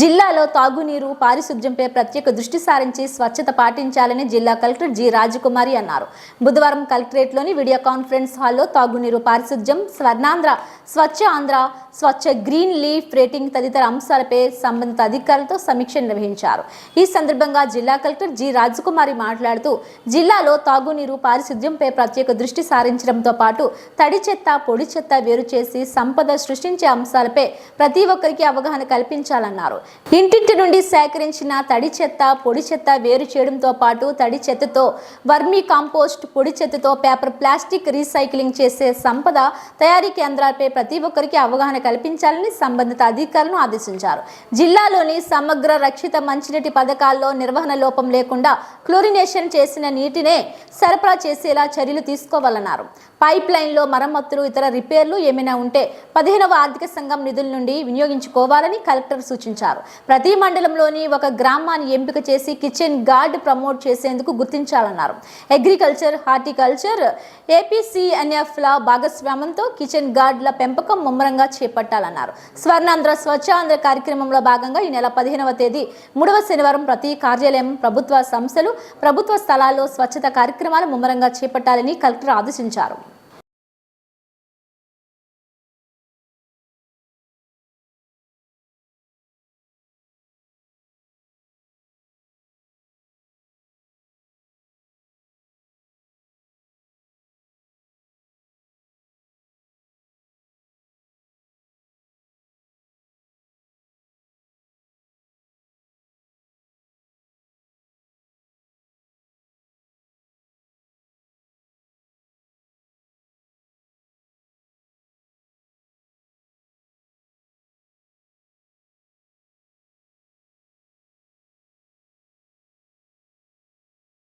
జిల్లాలో తాగునీరు పారిశుద్ధ్యంపై ప్రత్యేక దృష్టి సారించి స్వచ్ఛత పాటించాలని జిల్లా కలెక్టర్ జి రాజకుమారి అన్నారు. బుధవారం కలెక్టరేట్లోని వీడియో కాన్ఫరెన్స్ హాల్లో తాగునీరు పారిశుద్ధ్యం Swarnandhra Swachh Andhra Swachh green leaf rating తదితర అంశాలపై సంబంధిత అధికారులతో సమీక్ష నిర్వహించారు. ఈ సందర్భంగా జిల్లా కలెక్టర్ జి రాజకుమారి మాట్లాడుతూ జిల్లాలో తాగునీరు పారిశుధ్యంపై ప్రత్యేక దృష్టి సారించడంతో పాటు తడి చెత్త పొడి చెత్త వేరు చేసి సంపద సృష్టించే అంశాలపై ప్రతి ఒక్కరికి అవగాహన కల్పించాలన్నారు. ఇంటింటి నుండి సేకరించిన తడి చెత్త పొడి చెత్త వేరు చేయడంతో పాటు తడి చెత్తతో వర్మీ కాంపోస్ట్ పొడి చెత్తతో పేపర్ ప్లాస్టిక్ రీసైక్లింగ్ చేసే సంపద తయారీ కేంద్రాలపై ప్రతి ఒక్కరికి అవగాహన కల్పించాలని సంబంధిత అధికారులను ఆదేశించారు. జిల్లాలోని సమగ్ర రక్షిత మంచినీటి పథకాల్లో నిర్వహణ లోపం లేకుండా క్లోరినేషన్ చేసిన నీటినే సరఫరా చేసేలా చర్యలు తీసుకోవాలన్నారు. పైప్ లైన్లో మరమ్మతులు ఇతర రిపేర్లు ఏమైనా ఉంటే పదిహేనవ ఆర్థిక సంఘం నిధుల నుండి వినియోగించుకోవాలని కలెక్టర్ సూచించారు. ప్రతి మండలంలోని ఒక గ్రామాన్ని ఎంపిక చేసి కిచెన్ గార్డ్ ప్రమోట్ చేసేందుకు గుర్తించాలన్నారు. అగ్రికల్చర్ హార్టికల్చర్ ఏపీసీఎన్ఎఫ్ల భాగస్వామ్యంతో కిచెన్ గార్డుల పెంపకం ముమ్మరంగా చేపట్టాలన్నారు. స్వర్ణాంధ్ర స్వచ్ఛాంధ్ర కార్యక్రమంలో భాగంగా ఈ నెల పదిహేనవ తేదీ మూడవ శనివారం ప్రతి కార్యాలయం ప్రభుత్వ సంస్థలు ప్రభుత్వ స్థలాల్లో స్వచ్ఛత కార్యక్రమాలు ముమ్మరంగా చేపట్టాలని కలెక్టర్ ఆదేశించారు.